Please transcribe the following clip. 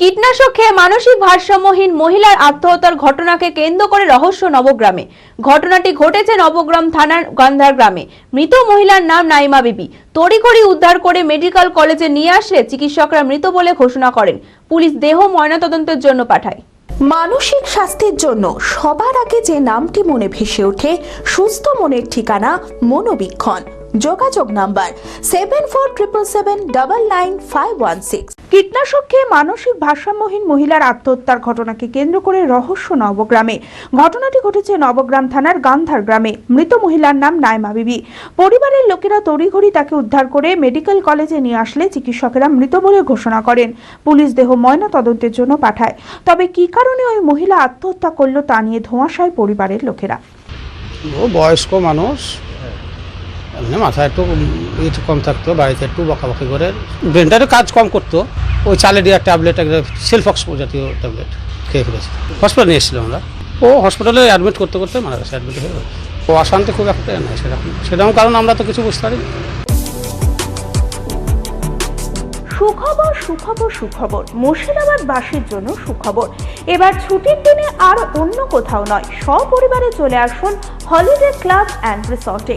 কীটনাশক খেয়ে মানসিক ভারসাম্যহীন মহিলার আত্মহত্যার ঘটনাকে কেন্দ্র করে রহস্য নবগ্রামে। ঘটনাটি ঘটেছে নবগ্রাম থানার গান্ধার গ্রামে। মৃত মহিলার নাম নাইমা বিবি। তড়িঘড়ি উদ্ধার করে মেডিকেল কলেজে নিয়ে আসলে চিকিৎসকরা মৃত বলে ঘোষণা করেন। পুলিশ দেহ ময়নাতদন্তের জন্য পাঠায়। মানসিক স্বাস্থ্যের জন্য সবার আগে যে নামটি মনে ভেসে ওঠে, সুস্থ মনের ঠিকানা মনোবীক্ষণ। যোগাযোগ number seven four triple seven double nine five one six কীটনাশক খেয়ে মানসিক ভারসাম্যহীন মহিলার আত্মহত্যার ঘটনাকে কেন্দ্র করে রহস্য নবগ্রামে। ঘটনাটি ঘটেছে নবগ্রাম থানার গান্ধার গ্রামে। মৃত মহিলার নাম নাইমা বিবি। পরিবারের লোকেরা তড়িঘড়ি তাকে উদ্ধার করে মেডিকেল কলেজে নিয়ে আসলে চিকিৎসকেরা মৃত বলে ঘোষণা করেন। পুলিশ দেহ ময়না তদন্তের জন্য পাঠায়। তবে কী কারণে ওই মহিলা আত্মহত্যা করল তা নিয়ে ধোঁয়াশায় পরিবারের লোকেরা? বয়স্ক মানুষ। এমনি মাথা একটু একটু কম থাকতো বাড়িতে একটু বকাবকি করে। ব্রেনটারও কাজ কম করতো। ওই চালে দেওয়া ট্যাবলেট একটা সেলফক্স জাতীয় ট্যাবলেট খেয়ে ফেলেছে। হসপিটালে নিয়ে এসেছিলাম আমরা ও হসপিটালে অ্যাডমিট করতে করতে মারা গেছে অ্যাডমিট হয়ে গেছে। ও অশান্তি খুব একটা নয় সেরকম। সেরকম কারণ আমরা তো কিছু বুঝতে পারিনি। সুখবর সুখবর সুখবর। মুর্শিদাবাদবাসীর জন্য সুখবর। এবার ছুটির দিনে আর অন্য কোথাও নয় সপরিবারে চলে আসুন হলিডে ক্লাব অ্যান্ড রিসর্টে